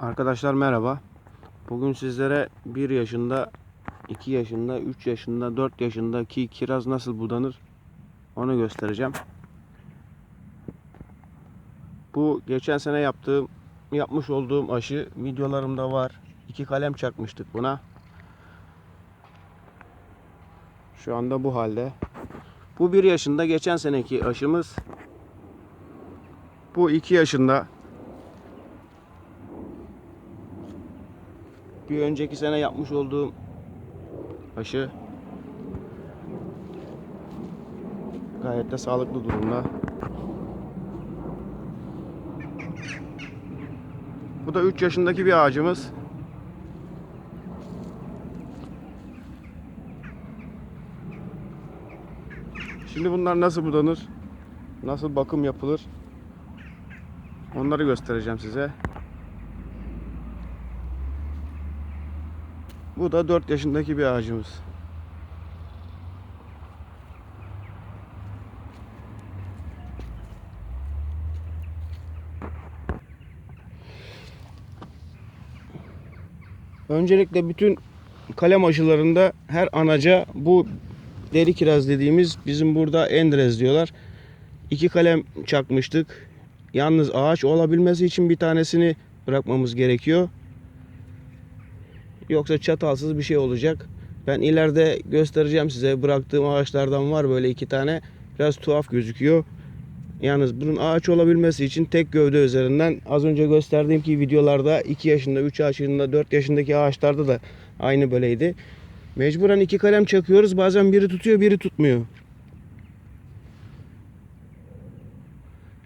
Arkadaşlar merhaba. Bugün sizlere 1 yaşında, 2 yaşında, 3 yaşında, 4 yaşındaki kiraz nasıl budanır onu göstereceğim. Bu geçen sene yaptığım, yapmış olduğum aşı videolarımda var. İki kalem çakmıştık buna. Şu anda bu halde. Bu 1 yaşında geçen seneki aşımız. Bu 2 yaşında Bir önceki sene yapmış olduğum aşı gayet de sağlıklı durumda. Bu da 3 yaşındaki bir ağacımız. Şimdi bunlar nasıl budanır? Nasıl bakım yapılır? Onları göstereceğim size. Bu da 4 yaşındaki bir ağacımız. Öncelikle bütün kalem aşılarında her anaca bu deri kiraz dediğimiz bizim burada endrez diyorlar. İki kalem çakmıştık. Yalnız ağaç olabilmesi için bir tanesini bırakmamız gerekiyor. Yoksa çatalsız bir şey olacak. Ben ileride göstereceğim size. Bıraktığım ağaçlardan var böyle iki tane. Biraz tuhaf gözüküyor. Yalnız bunun ağaç olabilmesi için tek gövde üzerinden az önce gösterdiğim ki videolarda 2 yaşında, 3 yaşında, 4 yaşındaki ağaçlarda da aynı böyleydi. Mecburen iki kalem çakıyoruz. Bazen biri tutuyor, biri tutmuyor.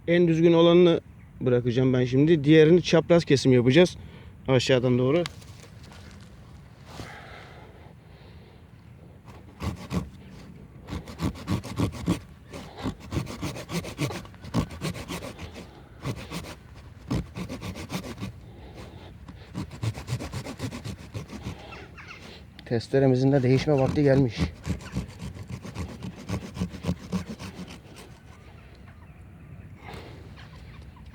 En düzgün olanını bırakacağım ben şimdi. Diğerini çapraz kesim yapacağız. Aşağıdan doğru. Testeremizin de değişme vakti gelmiş.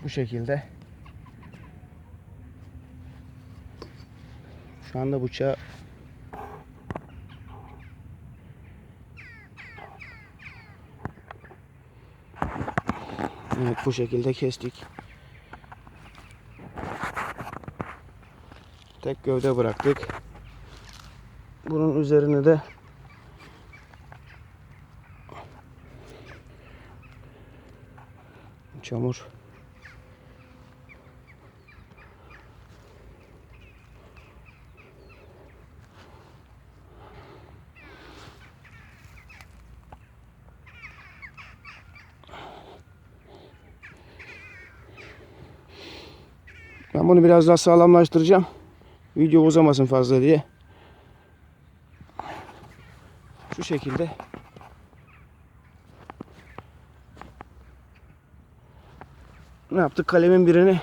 Bu şekilde. Şu anda bıçağı Evet bu şekilde kestik. Tek gövde bıraktık. Bunun üzerine de çamur Ben bunu biraz daha sağlamlaştıracağım. Video uzamasın fazla diye. Şu şekilde. Ne yaptık? Kalemin birini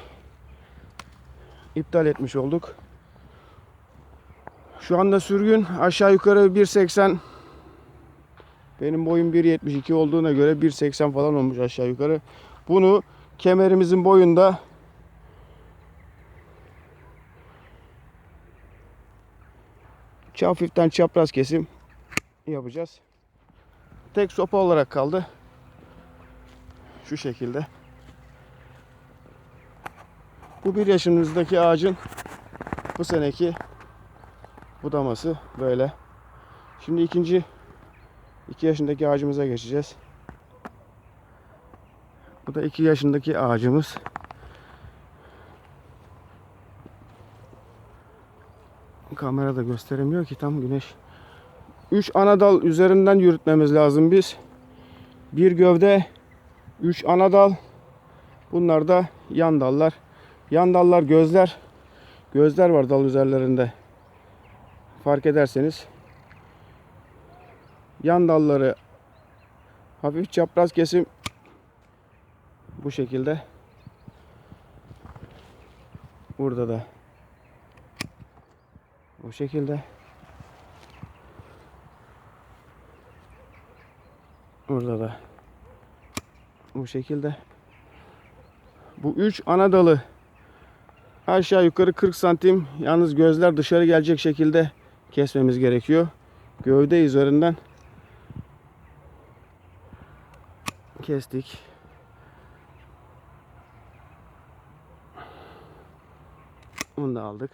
iptal etmiş olduk. Şu anda sürgün aşağı yukarı 1.80 benim boyum 1.72 olduğuna göre 1.80 falan olmuş aşağı yukarı. Bunu kemerimizin boyunda hafiften çapraz kesim yapacağız. Tek sopa olarak kaldı. Şu şekilde. Bu bir yaşımızdaki ağacın bu seneki budaması böyle. Şimdi ikinci iki yaşındaki ağacımıza geçeceğiz. Bu da iki yaşındaki ağacımız. Kamerada gösteremiyor ki tam güneş 3 ana dal üzerinden yürütmemiz lazım biz. Bir gövde, 3 ana dal. Bunlar da yan dallar. Yan dallar gözler. Gözler var dal üzerlerinde. Fark ederseniz. Yan dalları hafif çapraz kesim bu şekilde. Burada da bu şekilde. Burada da bu şekilde. Bu üç ana dalı Aşağı yukarı 40 santim yalnız gözler dışarı gelecek şekilde kesmemiz gerekiyor. Gövde üzerinden kestik. Bunu da aldık.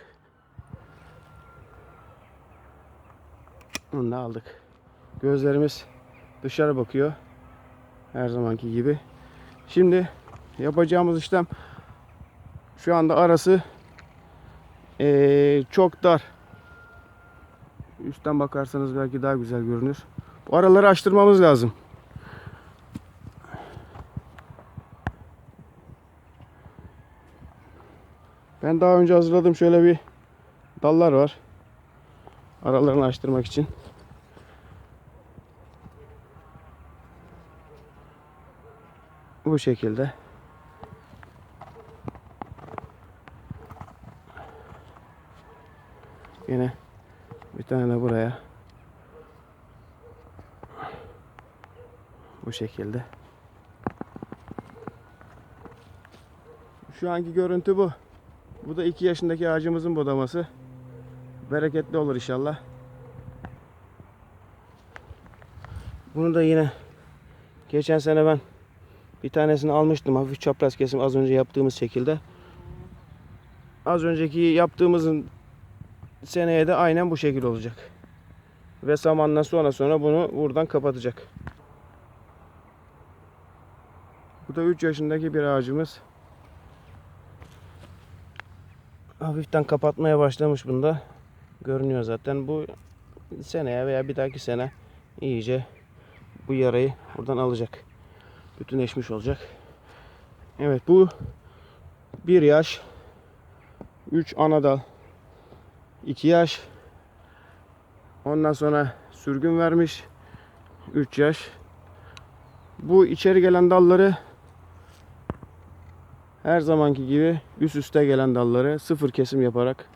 Bunu da aldık. Gözlerimiz dışarı bakıyor. Her zamanki gibi. Şimdi yapacağımız işlem şu anda arası eee, çok dar. Üstten bakarsanız belki daha güzel görünür. Bu araları açtırmamız lazım. Ben daha önce hazırladım şöyle bir dallar var. Aralarını açtırmak için. Bu şekilde. Yine bir tane de buraya. Bu şekilde. Şu anki görüntü bu. Bu da 2 yaşındaki ağacımızın budaması. Bereketli olur inşallah. Bunu da yine geçen sene ben bir tanesini almıştım hafif çapraz kesim az önce yaptığımız şekilde. Az önceki yaptığımızın seneye de aynen bu şekil olacak. Ve zamandan sonra sonra bunu buradan kapatacak. Bu da 3 yaşındaki bir ağacımız. Hafiften kapatmaya başlamış bunda. Görünüyor zaten. Bu seneye veya bir dahaki sene iyice bu yarayı buradan alacak. Bütünleşmiş olacak. Evet bu bir yaş 3 ana dal 2 yaş ondan sonra sürgün vermiş 3 yaş bu içeri gelen dalları her zamanki gibi üst üste gelen dalları sıfır kesim yaparak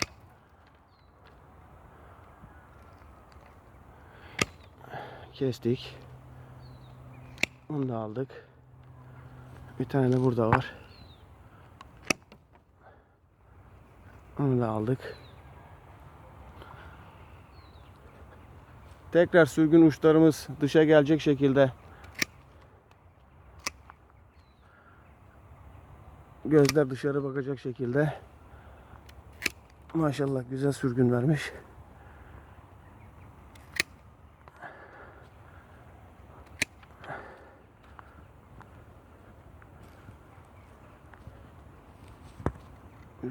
kestik. Onu da aldık. Bir tane de burada var. Onu da aldık. Tekrar sürgün uçlarımız dışa gelecek şekilde gözler dışarı bakacak şekilde maşallah güzel sürgün vermiş.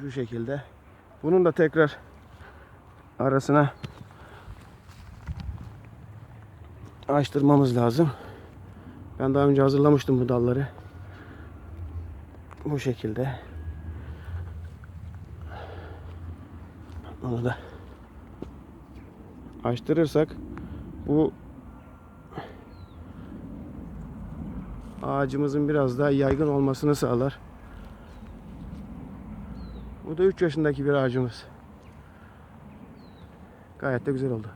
Şu şekilde. Bunun da tekrar arasına açtırmamız lazım. Ben daha önce hazırlamıştım bu dalları. Bu şekilde. Onu da açtırırsak bu ağacımızın biraz daha yaygın olmasını sağlar. Bu da 3 yaşındaki bir ağacımız. Gayet de güzel oldu.